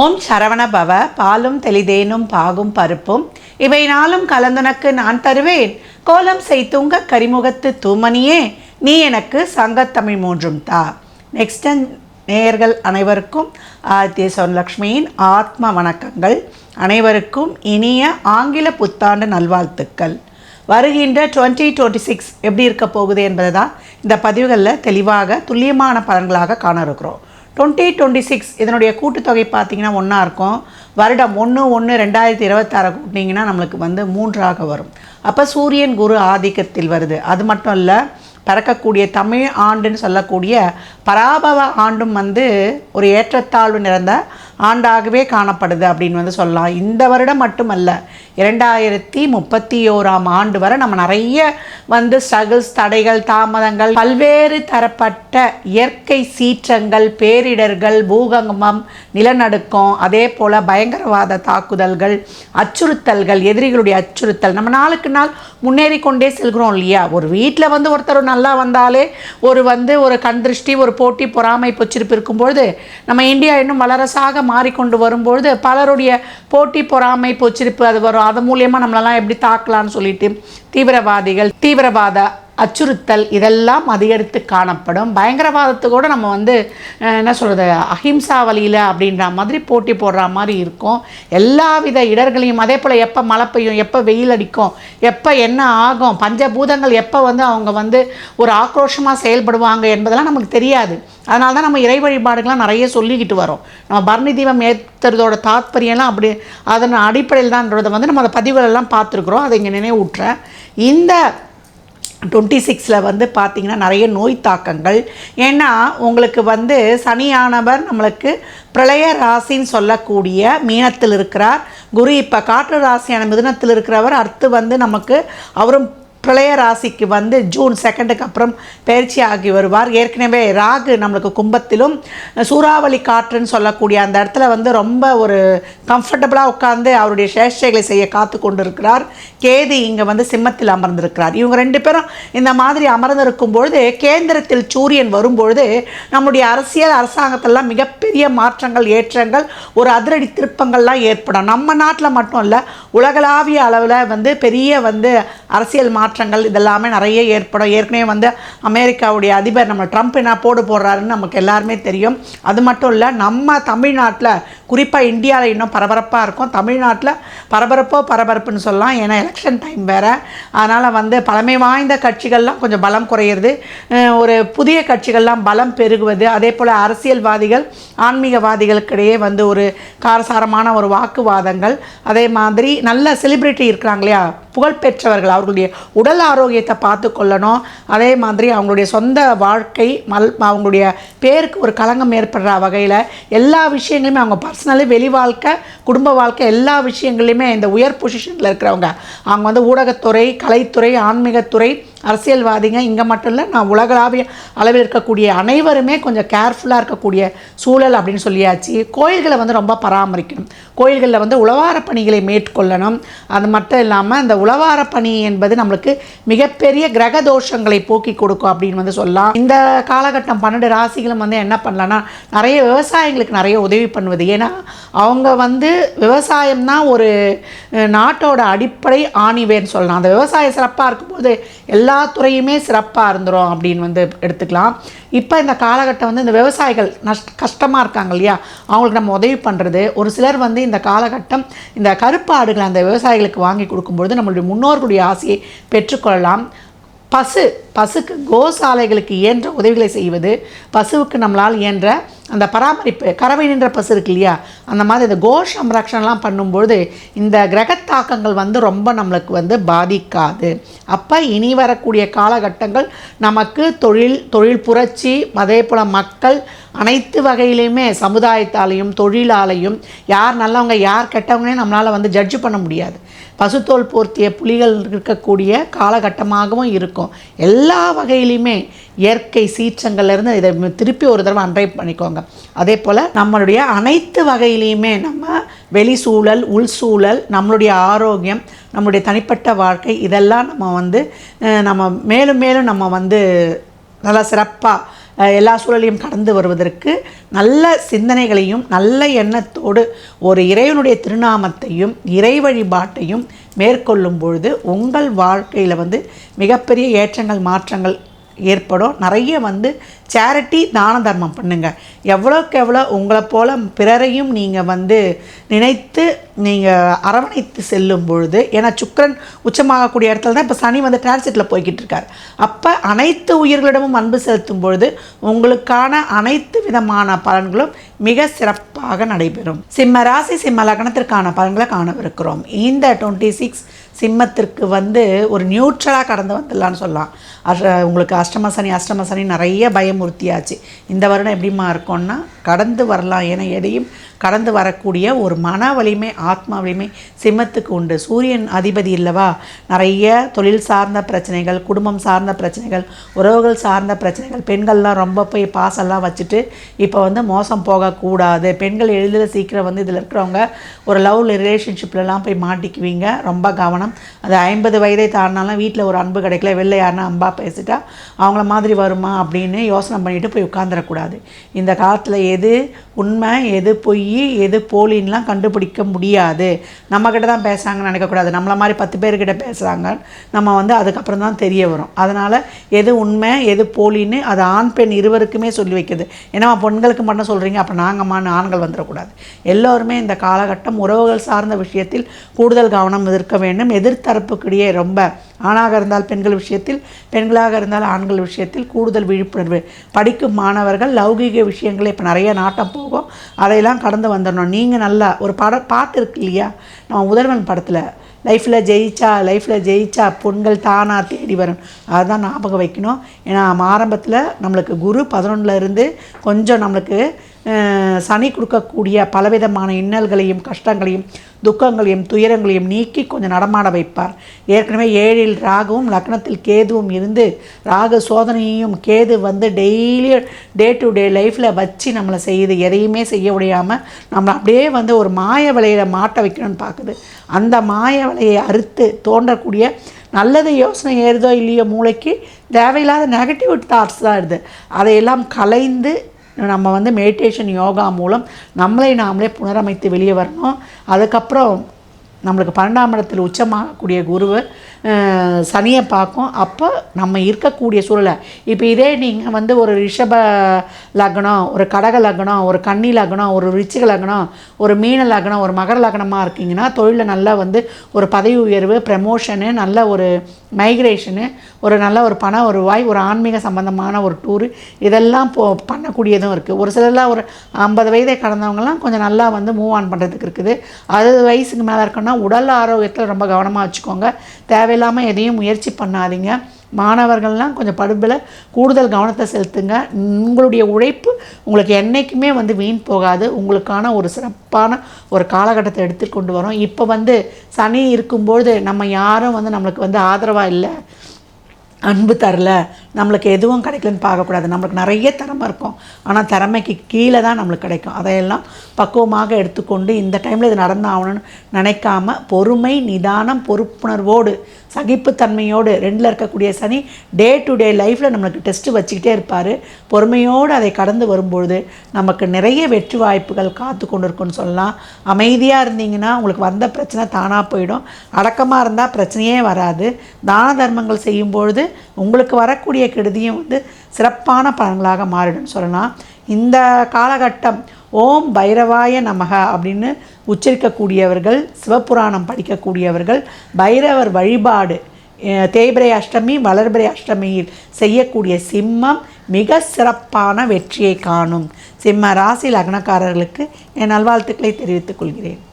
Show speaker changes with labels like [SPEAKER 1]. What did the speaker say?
[SPEAKER 1] ஓம் சரவண பவ பாலும் தெளிதேனும் பாகும் பருப்பும் இவை நாளும் கலந்துனக்கு நான் தருவேன் கோலம் செய்துங்க கரிமுகத்து தூமணியே நீ எனக்கு சங்கத்தமிழ் மூன்றும் தா நெக்ஸ்ட் நேயர்கள் அனைவருக்கும் ஆதித்ய சோன்லக்ஷ்மியின் ஆத்ம வணக்கங்கள் அனைவருக்கும் இனிய ஆங்கில புத்தாண்டு நல்வாழ்த்துக்கள் வருகின்ற டுவெண்ட்டி டுவெண்ட்டி சிக்ஸ் எப்படி இருக்க போகுது என்பதை தான் இந்த பதிவுகளில் தெளிவாக துல்லியமான பலன்களாக காண இருக்கிறோம் டுவெண்ட்டி டுவெண்ட்டி சிக்ஸ் இதனுடைய கூட்டுத்தொகை பார்த்திங்கன்னா ஒன்றா இருக்கும் வருடம் ஒன்று ஒன்று ரெண்டாயிரத்தி இருபத்தாறு கூட்டிங்கன்னா நம்மளுக்கு வந்து மூன்றாக வரும் அப்போ சூரியன் குரு ஆதிக்கத்தில் வருது அது மட்டும் இல்லை பறக்கக்கூடிய தமிழ் ஆண்டுன்னு சொல்லக்கூடிய பராபவ ஆண்டும் வந்து ஒரு ஏற்றத்தாழ்வு நிறைந்த ஆண்டாகவே காணப்படுது அப்படின்னு வந்து சொல்லலாம் இந்த வருடம் மட்டுமல்ல இரண்டாயிரத்தி முப்பத்தி ஓராம் ஆண்டு வரை நம்ம நிறைய வந்து ஸ்ட்ரகிள்ஸ் தடைகள் தாமதங்கள் பல்வேறு தரப்பட்ட இயற்கை சீற்றங்கள் பேரிடர்கள் பூகங்கமம் நிலநடுக்கம் அதே போல் பயங்கரவாத தாக்குதல்கள் அச்சுறுத்தல்கள் எதிரிகளுடைய அச்சுறுத்தல் நம்ம நாளுக்கு நாள் முன்னேறி கொண்டே செல்கிறோம் இல்லையா ஒரு வீட்டில் வந்து ஒருத்தர் நல்லா வந்தாலே ஒரு வந்து ஒரு கண் திருஷ்டி ஒரு போட்டி பொறாமை பொச்சிருப்பு இருக்கும்பொழுது நம்ம இந்தியா இன்னும் வளரசாக மாறிக்கொண்டு வரும்பொழுது பலருடைய போட்டி பொறாமை பொச்சிருப்பு அது வரும் அதன் மூலியமாக நம்மளெல்லாம் எப்படி தாக்கலாம்னு சொல்லிட்டு தீவிரவாதிகள் தீவிரவாத அச்சுறுத்தல் இதெல்லாம் அதிகரித்து காணப்படும் பயங்கரவாதத்தை கூட நம்ம வந்து என்ன சொல்கிறது அஹிம்சா வழியில் அப்படின்ற மாதிரி போட்டி போடுற மாதிரி இருக்கும் எல்லா வித இடர்களையும் அதே போல் எப்போ மழை பெய்யும் எப்போ வெயில் அடிக்கும் எப்போ என்ன ஆகும் பஞ்சபூதங்கள் எப்போ வந்து அவங்க வந்து ஒரு ஆக்ரோஷமாக செயல்படுவாங்க என்பதெல்லாம் நமக்கு தெரியாது அதனால தான் நம்ம இறை வழிபாடுகள்லாம் நிறைய சொல்லிக்கிட்டு வரோம் நம்ம பரணி தீபம் ஏற்றுறதோட தாத்பரியம்லாம் அப்படி அதன் அடிப்படையில் தான்ன்றதை வந்து நம்ம அதை பதிவுகளெல்லாம் பார்த்துருக்குறோம் அதை இங்கே ஊற்றுறேன் இந்த டுவெண்ட்டி சிக்ஸில் வந்து பார்த்திங்கன்னா நிறைய நோய் தாக்கங்கள் ஏன்னா உங்களுக்கு வந்து சனியானவர் நம்மளுக்கு பிரளய ராசின்னு சொல்லக்கூடிய மீனத்தில் இருக்கிறார் குரு இப்போ காற்று ராசியான மிதனத்தில் இருக்கிறவர் அடுத்து வந்து நமக்கு அவரும் பிரளய ராசிக்கு வந்து ஜூன் செகண்டுக்கு அப்புறம் பயிற்சி ஆகி வருவார் ஏற்கனவே ராகு நம்மளுக்கு கும்பத்திலும் சூறாவளி காற்றுன்னு சொல்லக்கூடிய அந்த இடத்துல வந்து ரொம்ப ஒரு கம்ஃபர்டபுளாக உட்காந்து அவருடைய சேஷ்டைகளை செய்ய காத்து கொண்டு இருக்கிறார் கேது இங்கே வந்து சிம்மத்தில் அமர்ந்திருக்கிறார் இவங்க ரெண்டு பேரும் இந்த மாதிரி அமர்ந்திருக்கும் பொழுது கேந்திரத்தில் சூரியன் வரும்பொழுது நம்முடைய அரசியல் அரசாங்கத்திலலாம் மிகப்பெரிய மாற்றங்கள் ஏற்றங்கள் ஒரு அதிரடி திருப்பங்கள்லாம் ஏற்படும் நம்ம நாட்டில் மட்டும் இல்லை உலகளாவிய அளவில் வந்து பெரிய வந்து அரசியல் மாற்றம் மாற்றங்கள் இதெல்லாமே நிறைய ஏற்படும் ஏற்கனவே வந்து அமெரிக்காவுடைய அதிபர் நம்ம ட்ரம்ப் என்ன போடு போடுறாருன்னு நமக்கு எல்லாருமே தெரியும் அது மட்டும் இல்லை நம்ம தமிழ்நாட்டில் குறிப்பாக இந்தியாவில் இன்னும் பரபரப்பாக இருக்கும் தமிழ்நாட்டில் பரபரப்போ பரபரப்புன்னு சொல்லலாம் ஏன்னா எலெக்ஷன் டைம் வேறு அதனால் வந்து பழமை வாய்ந்த கட்சிகள்லாம் கொஞ்சம் பலம் குறையிறது ஒரு புதிய கட்சிகள்லாம் பலம் பெருகுவது அதே போல் அரசியல்வாதிகள் ஆன்மீகவாதிகளுக்கிடையே வந்து ஒரு காரசாரமான ஒரு வாக்குவாதங்கள் அதே மாதிரி நல்ல செலிப்ரிட்டி இருக்கிறாங்க இல்லையா புகழ்பெற்றவர்கள் அவர்களுடைய உடல் ஆரோக்கியத்தை பார்த்து கொள்ளணும் அதே மாதிரி அவங்களுடைய சொந்த வாழ்க்கை மல் அவங்களுடைய பேருக்கு ஒரு களங்கம் ஏற்படுற வகையில் எல்லா விஷயங்களையுமே அவங்க பர்சனலி வெளி வாழ்க்கை குடும்ப வாழ்க்கை எல்லா விஷயங்கள்லையுமே இந்த உயர் பொசிஷனில் இருக்கிறவங்க அவங்க வந்து ஊடகத்துறை கலைத்துறை ஆன்மீகத்துறை அரசியல்வாதிங்க இங்கே மட்டும் இல்லை நான் உலகளாவிய அளவில் இருக்கக்கூடிய அனைவருமே கொஞ்சம் கேர்ஃபுல்லாக இருக்கக்கூடிய சூழல் அப்படின்னு சொல்லியாச்சு கோயில்களை வந்து ரொம்ப பராமரிக்கணும் கோயில்களில் வந்து உழவார பணிகளை மேற்கொள்ளணும் அது மட்டும் இல்லாமல் இந்த உழவார பணி என்பது நம்மளுக்கு மிகப்பெரிய கிரக தோஷங்களை போக்கி கொடுக்கும் அப்படின்னு வந்து சொல்லலாம் இந்த காலகட்டம் பன்னெண்டு ராசிகளும் வந்து என்ன பண்ணலான்னா நிறைய விவசாயிகளுக்கு நிறைய உதவி பண்ணுவது ஏன்னா அவங்க வந்து விவசாயம் தான் ஒரு நாட்டோட அடிப்படை ஆணிவேன்னு சொல்லலாம் அந்த விவசாயம் சிறப்பாக இருக்கும்போது எல்லா எல்லா துறையுமே சிறப்பாக இருந்துடும் அப்படின்னு வந்து எடுத்துக்கலாம் இப்போ இந்த காலகட்டம் வந்து இந்த விவசாயிகள் நஷ்ட கஷ்டமாக இருக்காங்க இல்லையா அவங்களுக்கு நம்ம உதவி பண்ணுறது ஒரு சிலர் வந்து இந்த காலகட்டம் இந்த கருப்பாடுகளை அந்த விவசாயிகளுக்கு வாங்கி கொடுக்கும்பொழுது நம்மளுடைய முன்னோர்களுடைய ஆசையை பெற்றுக்கொள்ளலாம் பசு பசுக்கு கோசாலைகளுக்கு இயன்ற உதவிகளை செய்வது பசுவுக்கு நம்மளால் இயன்ற அந்த பராமரிப்பு கறவை நின்ற பசு இருக்கு இல்லையா அந்த மாதிரி இந்த கோ சம்ரக்ஷன்லாம் பண்ணும்பொழுது இந்த கிரகத்தாக்கங்கள் வந்து ரொம்ப நம்மளுக்கு வந்து பாதிக்காது அப்போ இனி வரக்கூடிய காலகட்டங்கள் நமக்கு தொழில் தொழில் புரட்சி அதே போல் மக்கள் அனைத்து வகையிலையுமே சமுதாயத்தாலையும் தொழிலாலையும் யார் நல்லவங்க யார் கெட்டவங்கன்னே நம்மளால் வந்து ஜட்ஜு பண்ண முடியாது பசுத்தோல் போர்த்திய புலிகள் இருக்கக்கூடிய காலகட்டமாகவும் இருக்கும் எல்லா வகையிலையுமே இயற்கை சீற்றங்கள்லேருந்து இதை திருப்பி ஒரு தடவை அன்றை பண்ணிக்கோங்க அதே போல் நம்மளுடைய அனைத்து வகையிலையுமே நம்ம வெளி சூழல் உள் சூழல் நம்மளுடைய ஆரோக்கியம் நம்மளுடைய தனிப்பட்ட வாழ்க்கை இதெல்லாம் நம்ம வந்து நம்ம மேலும் மேலும் நம்ம வந்து நல்லா சிறப்பாக எல்லா சூழலையும் கடந்து வருவதற்கு நல்ல சிந்தனைகளையும் நல்ல எண்ணத்தோடு ஒரு இறைவனுடைய திருநாமத்தையும் இறை வழிபாட்டையும் மேற்கொள்ளும் பொழுது உங்கள் வாழ்க்கையில் வந்து மிகப்பெரிய ஏற்றங்கள் மாற்றங்கள் ஏற்படும் நிறைய வந்து சேரிட்டி தான தர்மம் பண்ணுங்கள் எவ்வளோக்கு எவ்வளோ உங்களை போல் பிறரையும் நீங்கள் வந்து நினைத்து நீங்கள் அரவணைத்து செல்லும் பொழுது ஏன்னா சுக்கரன் உச்சமாகக்கூடிய இடத்துல தான் இப்போ சனி வந்து டிரான்சிட்டில் போய்கிட்டு இருக்கார் அப்போ அனைத்து உயிர்களிடமும் அன்பு செலுத்தும் பொழுது உங்களுக்கான அனைத்து விதமான பலன்களும் மிக சிறப்பாக நடைபெறும் சிம்ம ராசி சிம்ம லக்னத்திற்கான பலன்களை காணவிருக்கிறோம் இந்த டுவெண்ட்டி சிக்ஸ் சிம்மத்திற்கு வந்து ஒரு நியூட்ரலாக கடந்து வந்துடலான்னு சொல்லலாம் அஷ் உங்களுக்கு அஷ்டம சனி அஷ்டம சனி நிறைய பயம் மூர்த்தியாச்சு இந்த வருடம் எப்படிமா இருக்கும்னா கடந்து வரலாம் என எதையும் கடந்து வரக்கூடிய ஒரு மன வலிமை ஆத்மா வலிமை சிம்மத்துக்கு உண்டு சூரியன் அதிபதி இல்லவா நிறைய தொழில் சார்ந்த பிரச்சனைகள் குடும்பம் சார்ந்த பிரச்சனைகள் உறவுகள் சார்ந்த பிரச்சனைகள் பெண்கள்லாம் ரொம்ப போய் பாசெல்லாம் வச்சுட்டு இப்போ வந்து மோசம் போகக்கூடாது பெண்கள் எளிதில் சீக்கிரம் வந்து இதில் இருக்கிறவங்க ஒரு லவ் ரிலேஷன்ஷிப்லலாம் போய் மாட்டிக்குவீங்க ரொம்ப கவனம் அது ஐம்பது வயதை தாண்டினாலும் வீட்டில் ஒரு அன்பு கிடைக்கல வெளில யாருன்னா அம்பா பேசிட்டா அவங்கள மாதிரி வருமா அப்படின்னு யோசனை யோசனை பண்ணிட்டு போய் உட்காந்துடக்கூடாது இந்த காலத்தில் எது உண்மை எது பொய் எது போலின்லாம் கண்டுபிடிக்க முடியாது நம்மக்கிட்ட தான் பேசுகிறாங்கன்னு நினைக்கக்கூடாது நம்மளை மாதிரி பத்து பேர்கிட்ட பேசுகிறாங்க நம்ம வந்து அதுக்கப்புறம் தான் தெரிய வரும் அதனால் எது உண்மை எது போலின்னு அது ஆண் பெண் இருவருக்குமே சொல்லி வைக்கிது ஏன்னா பெண்களுக்கு மட்டும் சொல்கிறீங்க அப்போ நாங்கம்மான்னு ஆண்கள் வந்துடக்கூடாது எல்லோருமே இந்த காலகட்டம் உறவுகள் சார்ந்த விஷயத்தில் கூடுதல் கவனம் இருக்க வேண்டும் எதிர்த்தரப்புக்கிடையே ரொம்ப ஆணாக இருந்தால் பெண்கள் விஷயத்தில் பெண்களாக இருந்தால் ஆண்கள் விஷயத்தில் கூடுதல் விழிப்புணர்வு படிக்கும் மாணவர்கள் லௌகீக விஷயங்களை இப்போ நிறைய நாட்டம் போகும் அதையெல்லாம் கடந்து வந்துடணும் நீங்கள் நல்லா ஒரு பட பாட்டு இருக்கு இல்லையா நம்ம முதல்வன் படத்தில் லைஃப்பில் ஜெயிச்சா லைஃப்பில் ஜெயிச்சா பொண்கள் தானாக தேடி வரும் அதுதான் ஞாபகம் வைக்கணும் ஏன்னா ஆரம்பத்தில் நம்மளுக்கு குரு பதினொன்றுலேருந்து கொஞ்சம் நம்மளுக்கு சனி கொடுக்கக்கூடிய பலவிதமான இன்னல்களையும் கஷ்டங்களையும் துக்கங்களையும் துயரங்களையும் நீக்கி கொஞ்சம் நடமாட வைப்பார் ஏற்கனவே ஏழில் ராகுவும் லக்னத்தில் கேதுவும் இருந்து ராகு சோதனையும் கேது வந்து டெய்லி டே டு டே லைஃப்பில் வச்சு நம்மளை செய்யுது எதையுமே செய்ய முடியாமல் நம்மளை அப்படியே வந்து ஒரு மாய விலையில் மாட்ட வைக்கணும்னு பார்க்குது அந்த மாய விலையை அறுத்து தோன்றக்கூடிய நல்லது யோசனை ஏறுதோ இல்லையோ மூளைக்கு தேவையில்லாத நெகட்டிவ் தாட்ஸ் தான் இருக்குது அதையெல்லாம் கலைந்து நம்ம வந்து மெடிடேஷன் யோகா மூலம் நம்மளை நாமளே புனரமைத்து வெளியே வரணும் அதுக்கப்புறம் நம்மளுக்கு பன்னெண்டாம் இடத்தில் உச்சமாகக்கூடிய குருவை சனியை பார்க்கும் அப்போ நம்ம இருக்கக்கூடிய சூழலை இப்போ இதே நீங்கள் வந்து ஒரு ரிஷப லக்னம் ஒரு கடக லக்னம் ஒரு கன்னி லக்னம் ஒரு ரிச்சிக லக்னம் ஒரு மீன லக்னம் ஒரு மகர லக்னமாக இருக்கீங்கன்னா தொழிலில் நல்லா வந்து ஒரு பதவி உயர்வு ப்ரமோஷனு நல்ல ஒரு மைக்ரேஷனு ஒரு நல்ல ஒரு பண வருவாய் ஒரு ஆன்மீக சம்மந்தமான ஒரு டூரு இதெல்லாம் போ பண்ணக்கூடியதும் இருக்குது ஒரு சிலர்லாம் ஒரு ஐம்பது வயதை கடந்தவங்கலாம் கொஞ்சம் நல்லா வந்து மூவ் ஆன் பண்ணுறதுக்கு இருக்குது அறுபது வயசுக்கு மேலே இருக்கணும்னா உடல் ஆரோக்கியத்தில் ரொம்ப கவனமாக வச்சுக்கோங்க தேவை தேவையில்லாமல் எதையும் முயற்சி பண்ணாதீங்க மாணவர்கள்லாம் கொஞ்சம் படிப்பில் கூடுதல் கவனத்தை செலுத்துங்க உங்களுடைய உழைப்பு உங்களுக்கு என்றைக்குமே வந்து வீண் போகாது உங்களுக்கான ஒரு சிறப்பான ஒரு காலகட்டத்தை எடுத்துக்கொண்டு வரோம் இப்போ வந்து சனி இருக்கும்பொழுது நம்ம யாரும் வந்து நம்மளுக்கு வந்து ஆதரவாக இல்லை அன்பு தரல நம்மளுக்கு எதுவும் கிடைக்கலன்னு பார்க்கக்கூடாது நம்மளுக்கு நிறைய திறமை இருக்கும் ஆனால் திறமைக்கு கீழே தான் நம்மளுக்கு கிடைக்கும் அதையெல்லாம் பக்குவமாக எடுத்துக்கொண்டு இந்த டைமில் இது நடந்தாகணும்னு ஆகணும்னு நினைக்காம பொறுமை நிதானம் பொறுப்புணர்வோடு சகிப்புத்தன்மையோடு ரெண்டில் இருக்கக்கூடிய சனி டே டு டே லைஃப்பில் நம்மளுக்கு டெஸ்ட்டு வச்சுக்கிட்டே இருப்பார் பொறுமையோடு அதை கடந்து வரும்பொழுது நமக்கு நிறைய வெற்றி வாய்ப்புகள் காத்து கொண்டு இருக்குன்னு சொல்லலாம் அமைதியாக இருந்தீங்கன்னா உங்களுக்கு வந்த பிரச்சனை தானாக போயிடும் அடக்கமாக இருந்தால் பிரச்சனையே வராது தான தர்மங்கள் செய்யும்பொழுது உங்களுக்கு வரக்கூடிய கெடுதியும் வந்து சிறப்பான பலன்களாக மாறிடும் சொல்லலாம் இந்த காலகட்டம் ஓம் பைரவாய நமக அப்படின்னு உச்சரிக்கக்கூடியவர்கள் சிவபுராணம் படிக்கக்கூடியவர்கள் பைரவர் வழிபாடு தேய்பிரை அஷ்டமி வளர்பிரை அஷ்டமியில் செய்யக்கூடிய சிம்மம் மிக சிறப்பான வெற்றியை காணும் சிம்ம ராசி லக்னக்காரர்களுக்கு என் நல்வாழ்த்துக்களை தெரிவித்துக் கொள்கிறேன்